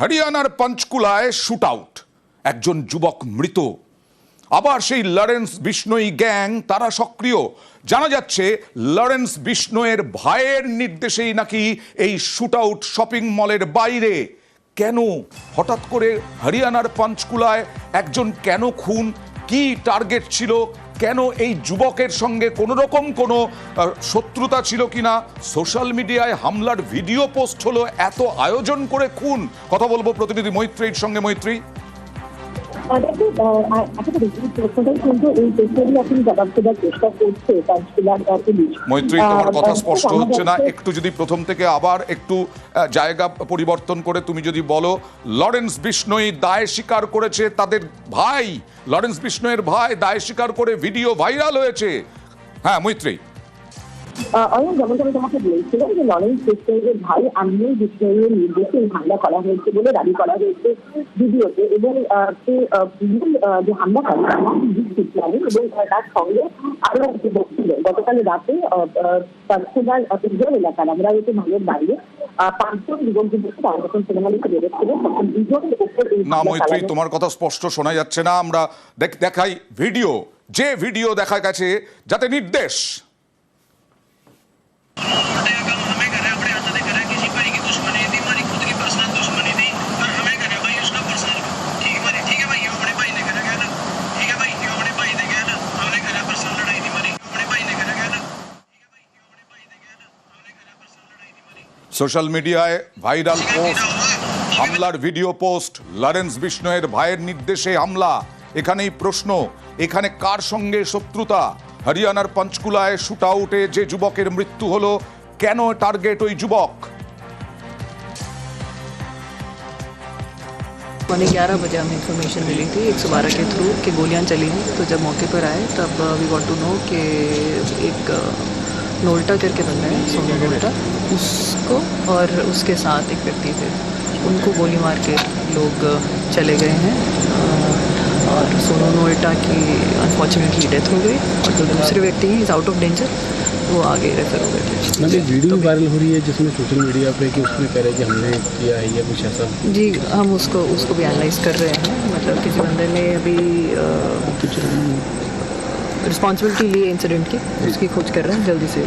হরিয়ানার পঞ্চকুলায় shoot out. একজন যুবক মৃত। আবার সেই লরেন্স বিষ্ণই গ্যাং, তারা সক্রিয়। জানা যাচ্ছে, লরেন্স বিষ্ণয়ের ভাইয়ের নির্দেশেই নাকি এই শুট আউট শপিং মলের বাইরে। কেন? হঠাৎ করে হরিয়ানার পঞ্চকুলায় একজন কেন খুন? কি টার্গেট ছিল? কেন এই যুবকের সঙ্গে কোনো রকম কোনো শত্রুতা ছিল কিনা? সোশ্যাল মিডিয়ায় হামলার ভিডিও পোস্ট হলো এত আয়োজন করে খুন। কথা বলব প্রতিনিধি মৈত্রীর সঙ্গে মৈত্রী। তাদেরকে আসলে এই প্রশ্নটাই কিন্তু এই প্রশ্নেরই এখন জবাব দেওয়ার চেষ্টা করছে পুলিশ। মৈত্রী তোমার কথা স্পষ্ট হচ্ছে না। একটু যদি প্রথম থেকে আবার একটু জায়গা পরিবর্তন করে তুমি যদি বলো লরেন্স বিষ্ণই দায় স্বীকার করেছে তাদের ভাই। লরেন্স বিষ্ণয়ের ভাই দায় স্বীকার করে ভিডিও ভাইরাল হয়েছে। হ্যাঁ মৈত্রী। অয়ন যেমনটা আমি তোমাকে বলছিলাম যে লরেন্স বিষ্ণয়ের ভাই আমিনুল বিষ্ণয়ের নির্দেশে এই হামলা করা হয়েছে বলে দাবি করা হয়েছে ভিডিওতে। এবং সে মূল, যে এবং তার সঙ্গে আরও ছিল গতকাল রাতে পাঁচশোবার এলাকার আমরাবতী মালের বাইরে আহ, পাঁচজন যুবক তোমার কথা স্পষ্ট শোনা যাচ্ছে না। আমরা দেখ- দেখাই ভিডিও। যে ভিডিও দেখা গেছে যাতে নির্দেশ সোশ্যাল মিডিয়ায় ভাইরাল পোস্ট होगा হামলার ভিডিও পোস্ট লরেন্স বিষ্ণয়ের ভাইয়ের নির্দেশে হামলা এখানেই প্রশ্ন এখানে কার সঙ্গে শত্রুতা হরিয়ানার পঞ্চকুলায় শুট আউটে যে যুবকের মৃত্যু হলো কেন টার্গেট ওই যুবক पौने ग्यारह बजे हमें इन्फॉर्मेशन मिली थी एक सौ बारह के थ्रू कि गोलियां चली हैं तो जब मौके पर आए तब वी वॉन्ट टू नो कि एक अ, नोल्टा करके बंदा है सोनू नोल्टा। उसको और उसके साथ एक व्यक्ति थे। उनको गोली मार के लोग चले गए हैं। और सोनू नोल्टा की अनफॉर्चुनेटली डेथ हो गई। और जो दूसरे व्यक्ति हैं इज़ आउट ऑफ़ डेंजर वो आगे रेफर हो गए थे। मतलब एक वीडियो भी वायरल हो रही है जिसमें सोशल मीडिया पे कि उसमें कह रहे हैं कि हमने किया है या कुछ ऐसा? जी हम उसको उसको भी एनालाइज कर रहे हैं। मतलब किसी बंदे ने अभी रिस्पॉन्सिबिलिटी ली है इंसिडेंट की उसकी खोज कर रहे हैं जल्दी से।